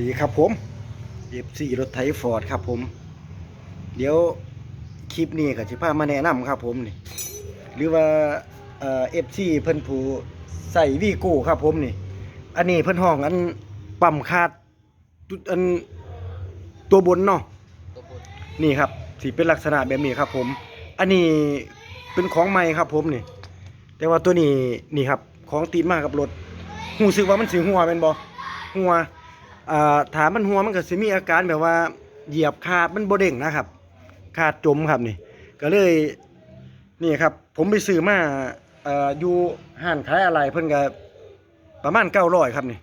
ดีครับผม F4 รถไถฟอร์ดครับผม เดี๋ยวคลิปนี้ก็สิพามาแนะนำครับผมนี่หรือว่าเอ่อ F4 เพิ่นผู้ใส่วีโก้ครับผมนี่ อันนี้เพิ่นห้องอันปั๊มคาดจุดอันตัวบนเนาะตัวบนนี่ครับสิเป็นลักษณะแบบนี้ครับผม อันนี้เป็นของใหม่ครับผมนี่ แต่ว่าตัวนี้นี่ครับ ของติดมากับรถหูสึกว่ามันสิหัวเป็นบ่หัว อ่าถามมันหัวมันก็สิมีอาการแบบว่าเหยียบขาดมันบ่เด้งนะครับขาดจมครับนี่ ก็เลยนี่ครับ ผมไปซื้อมาอ่ออยู่ห้านขายอะไรเพิ่นก็ประมาณ900ครับนี่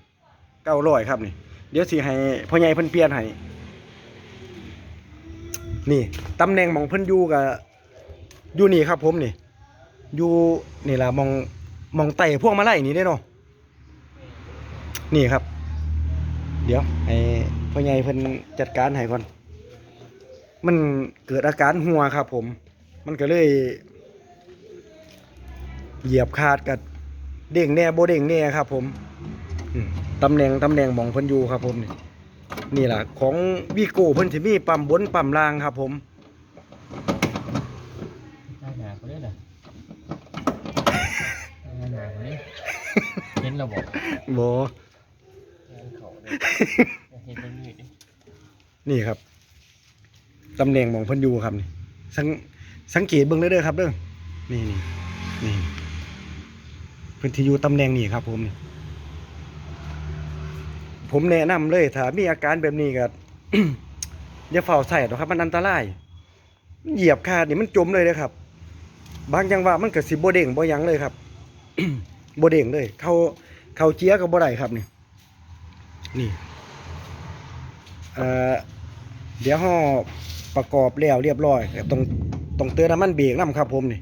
900ครับนี่ เดี๋ยวสิให้พ่อใหญ่เพิ่นเปลี่ยนให้นี่ตำแหน่งมองเพิ่นอยู่กับอยู่นี่ครับ ผมนี่อยู่นี่ล่ะมองมองไต่พวกมาไล่นี่ได้เนาะนี่ครับ เดี๋ยวให้พ่อใหญ่เพิ่นจัดการให้ก่อน มันเกิดอาการหัวครับผม มันก็เลย เหยียบขาดกับเด้งแน่โบเด้งแน่ครับ ผมอืมตำแหน่งตำแหน่งหมองเพิ่นอยู่ครับ ผมนี่นี่แหละของวีโก้เพิ่นสิมีปั๊มบนปั๊มล่างครับผมหน้าหนาเขาเลยนะหน้าหนาเขาเลยเห็นเราบอกบ่งา นี่ครับตำแหน่งหมองเพิ่นอยู่ครับนี่สังสังเกตเบิ่งเด้อเด้อครับเด้อนี่นี่นี่เพิ่นที่อยู่ตำแหน่งนี้ครับผมนี่ผมแนะนำเลยถ้ามีอาการแบบนี้ก็อย่าเฝ้าใส่หรอกครับ มันอันตรายเหยียบขาดนี่มันจมเลยนะครับ บางจังหวะมันเก็สิบ่เด้งโบยังเลยครับโบเด้งเลย เขาเขาเจี๊ยก็บ่ได้ครับนี่ นี่เอ่อเดี๋ยวห่อประกอบแล้วเรียบร้อยต้องต้องเตือนน้ำมันเบรกน้ำครับผมนี่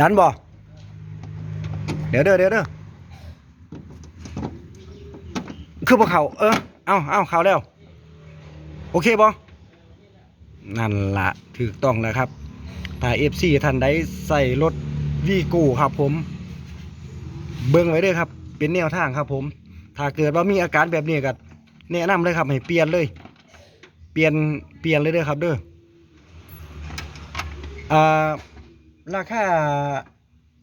ดันบ่เดี๋ยวเด้อเดี๋ยวเด้อคือบ่เขาเออเอาเอาเขาแล้ว โอเคบ่นั่นละถูกต้องแล้วครับถ้าเอฟซีท่านใดใส่รถวีก้ครับผม เบิ่งไว้เด้อครับ เป็นแนวทางครับผม ถ้าเกิดว่ามีอาการแบบนี้ก็แนะนำเลยครับให้เปลี่ยนเลย เปลี่ยนเปลี่ยนเลยเด้อครับเด้ออ่าราคา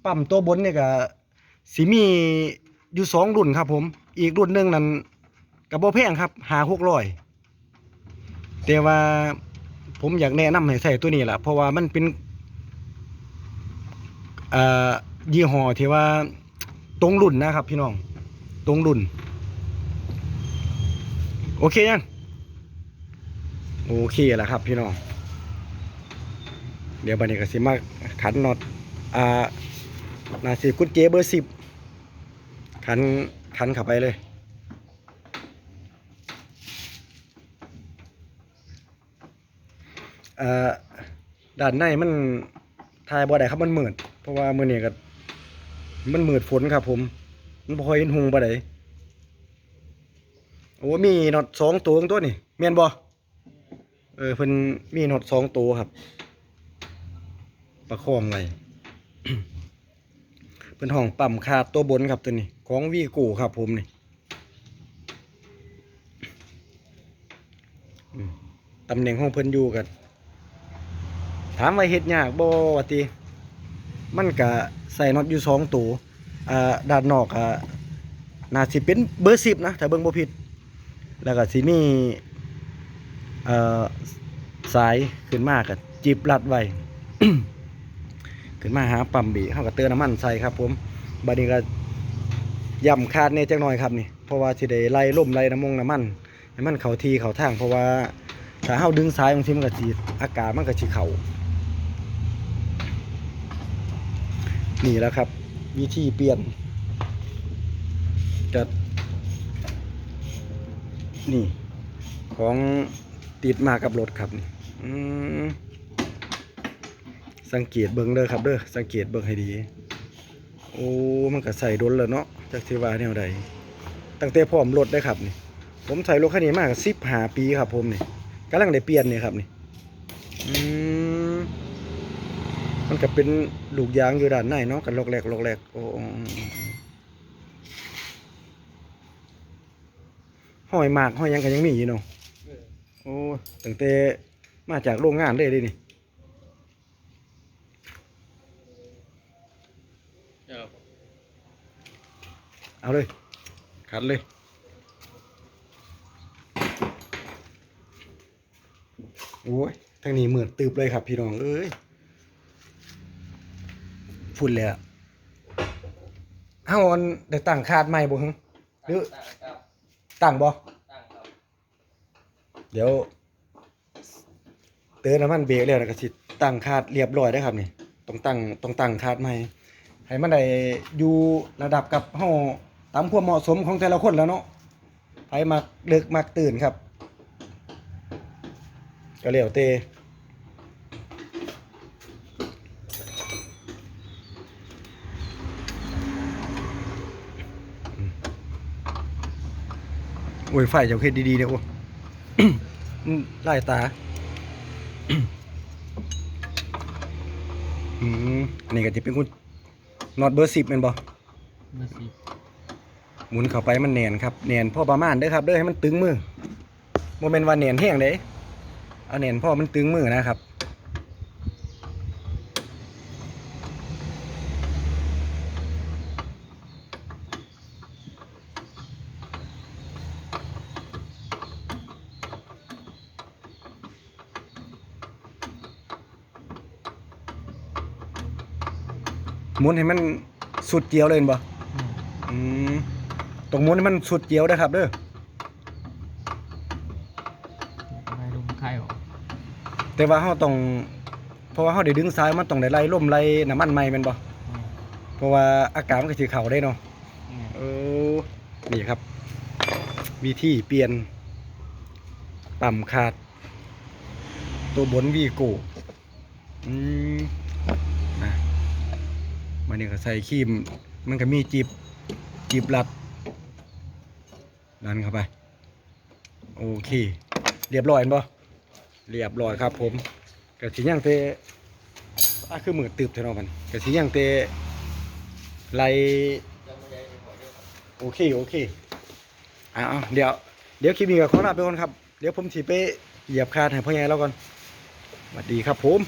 ปั๊มตัวบนเนี่ยก็สิมีอยู่สองรุ่นครับผม อีกรุ่นหนึ่งนั้นกับโบแพงครับหาหกร้อยแต่ว่าผมอยากแนะนำให้ใส่ตัวนี้แหละเพราะว่ามันเป็นอ่ายี่ห้อที่ว่าตรงรุ่นนะครับพี่น้อง ตรงรุ่น โอเคยัง โอเคแล้วครับ พี่น้อง เดี๋ยวบันนี้ก็สิมาขันน็อต อ่า นาสิกุญเจเบอร์สิบ ขัน ขันเข้าไปเลย อ่อด้านในมันทายบ่ได้ครับมันมืดเพราะว่ามื้อนี้ก็มันมืดฝนครับผม มันบ่ค่อยเห็นหุงบ่ได้ โอ้มีน็อตสองตัวงตัวนี่แม่นบ่เออเพิ่นมีน็อตสองตัวครับ ประคองไว้เพิ่นห้องปั๊มคาดตัวบนครับตัวนี้ของวีก้ครับผมนี่ตำแหน่งของเพิ่นอยู่กันถามว่าเฮ็ดยากบ่ว่าติมันก็ใส่น็อตอยู่สองตัวอ่าด้านนอกอะน่าสิเป็นเบอร์10นะถ้าเบิ่งบ่ผิด แล้วก็สิมีเอ่อสายขึ้นมาก็จิบรัดไว้ขึ้นมาหาปั๊มบรกเฮาก็เติมน้ำมันใส่ครับ ผมบัดนี้ก็ย่ำคาดแน่จักหน่อยครับนี่เพราะว่าสิได้ไล่ล่มไล่น้ำมงน้ำมันให้มันเขาทีเขาทาง เพราะว่าถ้าเฮาดึงสายบางทีมันก็สิอากาศมันก็สิเขานี่แล้วครับ วิธีเปลี่ยนจะ นี่ ของติดมากับรถครับนี่สังเกตเบิ้งเด้อครับเด้อสังเกตเบิ้งให้ดี โอ้มันก็ใส่ดนแล้วเนาะจากเทวาแนวใดตั้งแต่พร้อมรถได้ครับนี่ ผมใส่รถคันนี้มากสิบหาปีครับผมนี่กำลังได้เปลี่ยนเนี่ยครับนี่มมันก็เป็นลูกยางอยู่ด้านในเนาะกันลอกแรกลอกแรกโอ้ ห้อยหมากห้อยหยังก็ยังมีอยู่เนาะโอ้ตั้งแต่มาจากโรงงานเลยเดินี่เออเอาเลยขัดเลยโอ้ยทางนี้เหมือนตืบเลยครับพี่น้องเอ้ยฝุ่นเลยอะเฮาอันได้ตั้งคาดใหม่บ่ฮึหรือ ตั้งครับตั้งบ่ตั้งครับเดี๋ยว เตือนน้ำมันเบรกแล้วนะก็สิตั้งคาดเรียบร้อยได้อครับนี่ต้องตั้งต้องตั้งคาดใหม่ให้มันได้อยู่ระดับกับเฮาตามความเหมาะสมของแต่ละคนแล้วเนาะไผมักเลิกมักตื่นครับก็แล้วแต่ โอ้ยไฟเจ้าเฮ็ดดีๆเด้อโอ้อืมไล่ตาอืมอันนี้ก็จะเป็นคุณน็อตเบอร์สิบเป็นบ่เมื่อสิบหมุนเข้าไปมันแหนนครับแหนนพ่อประมาณเด้อครับเด้อให้มันตึงมือโมเมนว่าแหนนแห้งเด้เอาแหนนพ่อมันตึงมือนะครับ หมุนให้มันสุดเจียวเลยเห็นบ่อืมอืมตรงหมุนให้มันสุดเจียวนะครับเด้อไม่ลงไข่ออกแต่ว่าเฮาต้องเพราะว่าเฮาได้ดึงซ้ายมันต้องได้ไล่ลมไล่น้ำมันใหม่แม่นบ่อืมเพราะว่าอากาศมันก็สิเข้าได้เนาะอืมเออนี่ครับ วิธีเปลี่ยนปั๊มขาด ตัวบนวีโก้อืม วันนี่ก็ใส่ครีม มันก็มีจีบจีบรัดดันเข้าไป โอเค เรียบร้อยเห็นบ่เรียบร้อยครับ ผมกะสิย่างเตอะคือมือตืบเท่านั้นมันกะสิย่างเตไลโอเคโอเคเอาเอาเดี๋ยวเดี๋ยวคลิปนี้ก็ขอลาไปก่อนครับ เดี๋ยวผมสิไปเหยียบคาดให้พ่อใหญ่แล้วก่อนสวัสดีครับผม